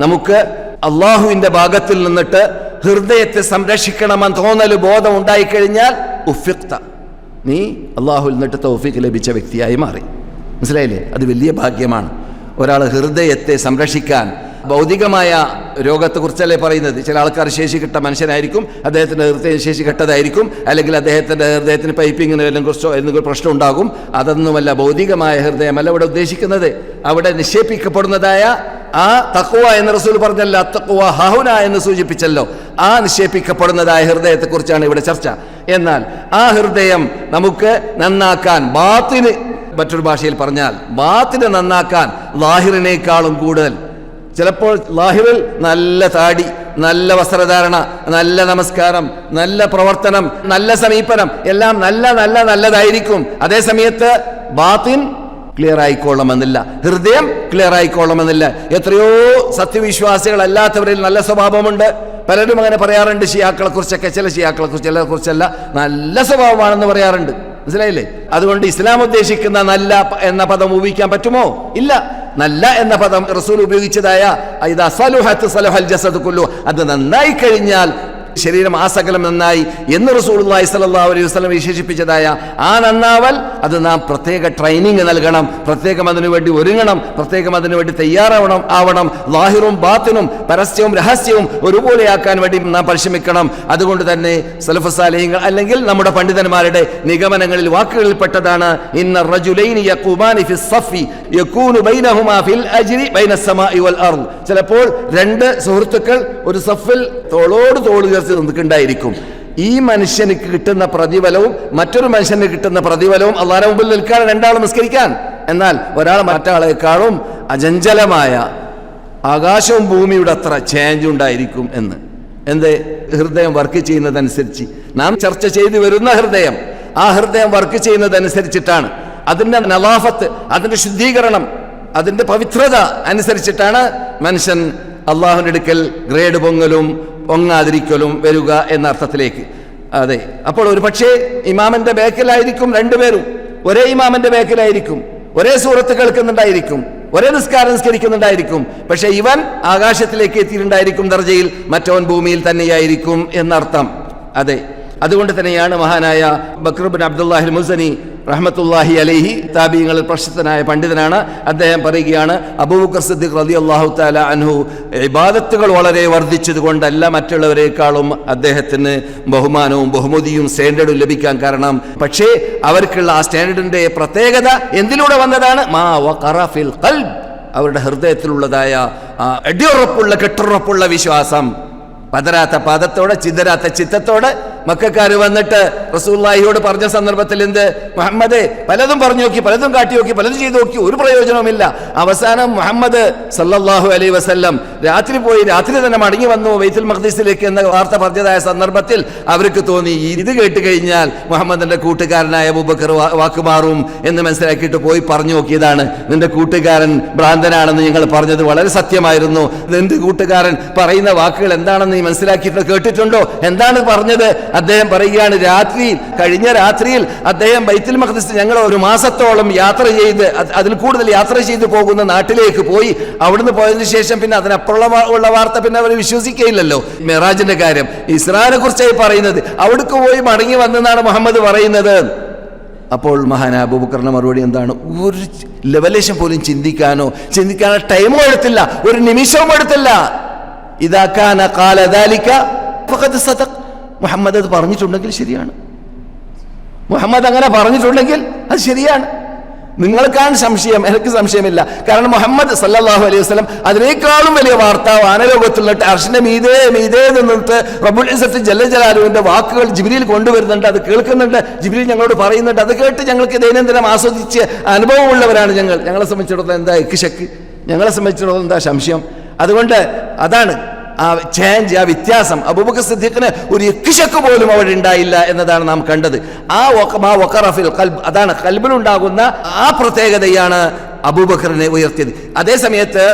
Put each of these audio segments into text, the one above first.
നമുക്ക് അള്ളാഹുവിന്റെ ഭാഗത്തിൽ നിന്നിട്ട് ഹൃദയത്തെ സംരക്ഷിക്കണമെന്ന് തോന്നൽ ബോധം ഉണ്ടായിക്കഴിഞ്ഞാൽ ഉഫിക്ത നീ അള്ളാഹുവിൽ നിന്നിട്ട് തൗഫീഖ് ലഭിച്ച വ്യക്തിയായി മാറി. മനസ്സിലായില്ലേ? അത് വലിയ ഭാഗ്യമാണ്. ഒരാൾ ഹൃദയത്തെ സംരക്ഷിക്കാൻ ഭൗതികമായ രോഗത്തെക്കുറിച്ചല്ലേ പറയുന്നത്? ചില ആൾക്കാർ ശേഷി കിട്ട മനുഷ്യനായിരിക്കും അദ്ദേഹത്തിന്റെ ഹൃദയം ശേഷി കെട്ടതായിരിക്കും അല്ലെങ്കിൽ അദ്ദേഹത്തിന്റെ ഹൃദയത്തിന് പൈപ്പിങ്ങിന് വല്ലതും കുറിച്ചോ എന്തെങ്കിലും പ്രശ്നം ഉണ്ടാകും. അതൊന്നുമല്ല ഭൗതികമായ ഹൃദയമല്ല ഇവിടെ ഉദ്ദേശിക്കുന്നത്. അവിടെ നിക്ഷേപിക്കപ്പെടുന്നതായ ആ തക്കുവ എന്ന് റസൂൽ പറഞ്ഞല്ല തക്കുവ ഹഹുന എന്ന് സൂചിപ്പിച്ചല്ലോ. ആ നിക്ഷേപിക്കപ്പെടുന്നതായ ഹൃദയത്തെക്കുറിച്ചാണ് ഇവിടെ ചർച്ച. എന്നാൽ ആ ഹൃദയം നമുക്ക് നന്നാക്കാൻ ബാത്തിന് മറ്റൊരു ഭാഷയിൽ പറഞ്ഞാൽ ബാത്തിനെ നന്നാക്കാൻ ലാഹിറിനേക്കാളും കൂടുതൽ. ചിലപ്പോൾ ലാഹിറിൽ നല്ല താടി നല്ല വസ്ത്രധാരണ നല്ല നമസ്കാരം നല്ല പ്രവർത്തനം നല്ല സമീപനം എല്ലാം നല്ല നല്ല നല്ലതായിരിക്കും. അതേ സമയത്ത് ബാത്തിൻ ക്ലിയർ ആയിക്കോളണമെന്നില്ല ഹൃദയം ക്ലിയർ ആയിക്കോളണമെന്നില്ല എത്രയോ സത്യവിശ്വാസികളല്ലാത്തവരിൽ നല്ല സ്വഭാവമുണ്ട്. പലരും അങ്ങനെ പറയാറുണ്ട് ഷിയാക്കളെ കുറിച്ചൊക്കെ ചില ഷിയാക്കളെ കുറിച്ച് ചിലരെ കുറിച്ചല്ല. നല്ല സ്വഭാവമാണെന്ന് പറയാറുണ്ട്. മനസ്സിലായില്ലേ? അതുകൊണ്ട് ഇസ്ലാം ഉദ്ദേശിക്കുന്ന നല്ല എന്ന പദം ഉപയോഗിക്കാൻ പറ്റുമോ? ഇല്ല. നല്ല എന്ന പദം റസൂൽ ഉപയോഗിച്ചതായ സലഹൽ അത് നന്നായി കഴിഞ്ഞാൽ ശരീരം ആസകലം നന്നായി എന്ന് റസൂലുള്ളാഹി സ്വല്ലല്ലാഹു അലൈഹി വസല്ലം വിശേഷിപ്പിച്ചതായ ആ നന്നാവൽ അത് നാം പ്രത്യേക ട്രെയിനിങ് നൽകണം. പ്രത്യേകം അതിനു വേണ്ടി ഒരുങ്ങണം. പ്രത്യേകം അതിനു വേണ്ടി തയ്യാറാവണം ആവണം. ലാഹിറും ബാത്തിനും പരസ്യവും രഹസ്യവും ഒരുപോലെയാക്കാൻ വേണ്ടി നാം പരിശ്രമിക്കണം. അതുകൊണ്ട് തന്നെ സലഫസാലയങ്ങൾ അല്ലെങ്കിൽ നമ്മുടെ പണ്ഡിതന്മാരുടെ നിഗമനങ്ങളിൽ ഇന്ന സഫി യകൂനു ബൈനഹുമാ ഫിൽ ബൈന വൽ ചിലപ്പോൾ രണ്ട് സുഹൃത്തുക്കൾ ഒരു സഫിൽ തോളോട് തോൾ നിൽക്കുന്നുണ്ടായിരിക്കും ഈ മനുഷ്യന് കിട്ടുന്ന പ്രതിഫലവും മറ്റൊരു മനുഷ്യന് കിട്ടുന്ന പ്രതിഫലവും അള്ളാഹ് മുമ്പിൽ നിൽക്കാൻ രണ്ടാൾ നിസ്കരിക്കാൻ. എന്നാൽ ഒരാൾ മറ്റാളേക്കാളും അജഞ്ചലമായ ആകാശവും ഭൂമിയുടെ അത്ര ചേഞ്ച് ഉണ്ടായിരിക്കും എന്ന്. എന്ത്? ഹൃദയം വർക്ക് ചെയ്യുന്നതനുസരിച്ച്. നാം ചർച്ച ചെയ്തു വരുന്ന ഹൃദയം. ആ ഹൃദയം വർക്ക് ചെയ്യുന്നതനുസരിച്ചിട്ടാണ്. അതിന്റെ നലാഫത്ത് അതിന്റെ ശുദ്ധീകരണം അതിന്റെ പവിത്രത അനുസരിച്ചിട്ടാണ് മനുഷ്യൻ അള്ളാഹുവിന്റെ അടുക്കൽ ഗ്രേഡ് പൊങ്ങലും പൊങ്ങാതിരിക്കലും വരിക എന്ന അർത്ഥത്തിലേക്ക് അതെ. അപ്പോൾ ഒരു പക്ഷേ ഇമാമന്റെ ബേക്കിലായിരിക്കും രണ്ടുപേരും ഒരേ ഇമാമന്റെ ബേക്കിലായിരിക്കും. ഒരേ സൂറത്ത് കേൾക്കുന്നുണ്ടായിരിക്കും. ഒരേ നിസ്കാരം നിസ്കരിക്കുന്നുണ്ടായിരിക്കും. പക്ഷെ ഇവൻ ആകാശത്തിലേക്ക് എത്തിയിട്ടുണ്ടായിരിക്കും ദർജയിൽ. മറ്റവൻ ഭൂമിയിൽ തന്നെയായിരിക്കും എന്നർത്ഥം. അതെ. അതുകൊണ്ട് തന്നെയാണ് മഹാനായ ബക്രുബിൻ അബ്ദുല്ലാഹിൽ മുസനി റഹ്മത്തുല്ലാഹി അലൈഹി താബീങ്ങളിൽ പ്രശസ്തനായ പണ്ഡിതനാണ്. അദ്ദേഹം പറയുകയാണ് അബൂബക്കർ സിദ്ദിഖ് റതി അള്ളാഹു താല അൻഹു ഇബാദത്തുകൾ വളരെ വർദ്ധിച്ചത് കൊണ്ടല്ല മറ്റുള്ളവരെക്കാളും അദ്ദേഹത്തിന് ബഹുമാനവും ബഹുമതിയും സ്റ്റാൻഡേർഡും ലഭിക്കാൻ കാരണം. പക്ഷേ അവർക്കുള്ള ആ സ്റ്റാൻഡേർഡിന്റെ പ്രത്യേകത എന്തിലൂടെ വന്നതാണ്? മാ വഖറഫിൽ അവരുടെ ഹൃദയത്തിലുള്ളതായ അടിയുറപ്പുള്ള കെട്ടുറപ്പുള്ള വിശ്വാസം. പതരാത്ത പാദത്തോടെ ചിതരാത്ത ചിത്തത്തോടെ മക്കാര് വന്നിട്ട് റസൂല്ലാഹിയോട് പറഞ്ഞ സന്ദർഭത്തിൽ എന്ത്? മുഹമ്മദ് പലതും പറഞ്ഞു നോക്കി പലതും കാട്ടി നോക്കി പലതും ചെയ്തു നോക്കി ഒരു പ്രയോജനവുമില്ല. അവസാനം മുഹമ്മദ് സല്ലാഹു അലൈ വസ്ല്ലം രാത്രി പോയി രാത്രി തന്നെ മടങ്ങി വന്നു വൈത്തുൽ മഖ്ദീസിലേക്ക് എന്ന വാർത്ത പറഞ്ഞതായ സന്ദർഭത്തിൽ അവർക്ക് തോന്നി ഇത് കേട്ട് കഴിഞ്ഞാൽ മുഹമ്മദിന്റെ കൂട്ടുകാരനായ അബൂബക്കർ വാ- വാക്കുമാറും എന്ന് മനസ്സിലാക്കിയിട്ട് പോയി പറഞ്ഞു നോക്കിയതാണ്. നിന്റെ കൂട്ടുകാരൻ ഭ്രാന്തനാണെന്ന് ഞങ്ങൾ പറഞ്ഞത് വളരെ സത്യമായിരുന്നു. നിന്റെ കൂട്ടുകാരൻ പറയുന്ന വാക്കുകൾ എന്താണെന്ന് നീ മനസ്സിലാക്കിയിട്ട് കേട്ടിട്ടുണ്ടോ? എന്താണ് പറഞ്ഞത്? അദ്ദേഹം പറയുകയാണ് രാത്രിയിൽ കഴിഞ്ഞ രാത്രിയിൽ അദ്ദേഹം ബൈത്തുൽ മഖ്ദിസ് ഞങ്ങൾ ഒരു മാസത്തോളം യാത്ര ചെയ്ത് അതിൽ കൂടുതൽ യാത്ര ചെയ്ത് പോകുന്ന നാട്ടിലേക്ക് പോയി. അവിടുന്ന് പോയതിനു ശേഷം പിന്നെ അതിനപ്പുറമുള്ള ഉള്ള വാർത്ത പിന്നെ അവർ വിശ്വസിക്കുകയില്ലല്ലോ. മെറാജിന്റെ കാര്യം. ഇസ്രാനെ കുറിച്ചായി പറയുന്നത് അവിടേക്ക് പോയി മടങ്ങി വന്നെന്നാണ് മുഹമ്മദ് പറയുന്നത്. അപ്പോൾ മഹാന അബൂബക്കറിന്റെ മറുപടി എന്താണ്? ഒരു ലെവലേഷൻ പോലും ചിന്തിക്കാനോ ചിന്തിക്കാനോ ടൈമോ എടുത്തില്ല. ഒരു നിമിഷവും എടുത്തില്ല. ഇതാക്കാന കാലതാലിക്ക സദഖ്. മുഹമ്മദ് അത് പറഞ്ഞിട്ടുണ്ടെങ്കിൽ ശരിയാണ്. മുഹമ്മദ് അങ്ങനെ പറഞ്ഞിട്ടുണ്ടെങ്കിൽ അത് ശരിയാണ്. നിങ്ങൾക്കാണ് സംശയം എനിക്ക് സംശയമില്ല. കാരണം മുഹമ്മദ് സല്ലാഹു അലൈഹി വസ്ലം അതിനേക്കാളും വലിയ വാർത്ത വാനലോകത്തിൽ നിന്നിട്ട് അർഷന്റെ മീതേ മീതേ നിന്നിട്ട് റബ്ബുൽ ഇസത്ത് ജല്ല വാക്കുകൾ ജിബിലിയിൽ കൊണ്ടുവരുന്നുണ്ട് അത് കേൾക്കുന്നുണ്ട്. ജിബിലി ഞങ്ങളോട് പറയുന്നുണ്ട്. അത് കേട്ട് ഞങ്ങൾക്ക് ദൈനംദിനം ആസ്വദിച്ച് അനുഭവമുള്ളവരാണ് ഞങ്ങൾ. ഞങ്ങളെ സംബന്ധിച്ചിടത്തോളം എന്താ എക്ക് ഞങ്ങളെ സംബന്ധിച്ചിടത്തോളം എന്താ സംശയം? അതുകൊണ്ട് അതാണ് ആ ചേഞ്ച് ആ വ്യത്യാസം അബൂബക്കർ സിദ്ദീഖിന് ഒരു എക്കിശക്ക് പോലും അവിടെ ഉണ്ടായില്ല എന്നതാണ് നാം കണ്ടത്. ആ ആ വഖറഫിൽ കൽബ് അതാണ് കൽബിലുണ്ടാകുന്ന ആ പ്രത്യേകതയാണ് അബൂബക്കറിനെ ഉയർത്തിയത്. അതേ സമയത്ത്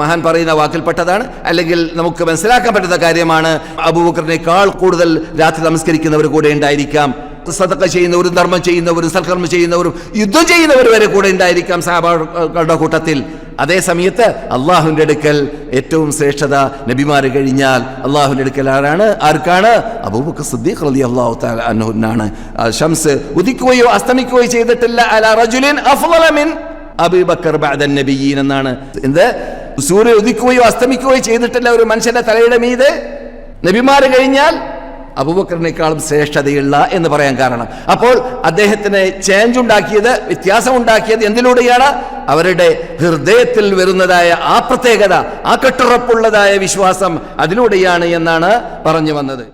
മഹാൻ പറയുന്ന വാക്കിൽപ്പെട്ടതാണ് അല്ലെങ്കിൽ നമുക്ക് മനസ്സിലാക്കാൻ പറ്റുന്ന കാര്യമാണ് അബൂബക്കറിനേക്കാൾ കൂടുതൽ രാത്രി നമസ്കരിക്കുന്നവർ കൂടെ ഉണ്ടായിരിക്കാം. സതക്ക ചെയ്യുന്നവരും ധർമ്മം ചെയ്യുന്നവരും സൽക്കർമ്മം ചെയ്യുന്നവരും യുദ്ധം ചെയ്യുന്നവർ വരെ കൂടെ ഉണ്ടായിരിക്കാം സഹാബാക്കളുടെ കൂട്ടത്തിൽ. അതേ സമയത്ത് അള്ളാഹുവിന്റെ അടുക്കൽ ഏറ്റവും ശ്രേഷ്ഠത നബിമാര് കഴിഞ്ഞാൽ അള്ളാഹുവിന്റെ അടുക്കൽ ആരാണ്? ആർക്കാണ്? അബൂബക്കർ സിദ്ദീഖ് റലി അള്ളാഹു അന്നുഹുനാണ് ഷംസ് ഉദിക്കുകയോ അസ്തമിക്കുകയോ ചെയ്തിട്ടില്ല. അല റജുലിൻ അഫ്ലമിൻ അബൂബക്കർ ബാദൻ നബിയീൻ എന്നാണ്. എന്ത്? സൂര്യ ഉദിക്കുകയോ അസ്തമിക്കുകയോ ചെയ്തിട്ടില്ല ഒരു മനുഷ്യന്റെ തലയുടെ മീതെ? നബിമാര് കഴിഞ്ഞാൽ അബൂബക്കറിനേക്കാളും ശ്രേഷ്ഠതയുള്ള എന്ന് പറയാൻ കാരണം. അപ്പോൾ അദ്ദേഹത്തിനെ ചേഞ്ച് ഉണ്ടാക്കിയത് വ്യത്യാസം ഉണ്ടാക്കിയത് എന്തിലൂടെയാണ്? അവരുടെ ഹൃദയത്തിൽ വരുന്നതായ ആ പ്രത്യേകത ആ കെട്ടുറപ്പുള്ളതായ വിശ്വാസം അതിലൂടെയാണ് എന്നാണ് പറഞ്ഞു വന്നത്.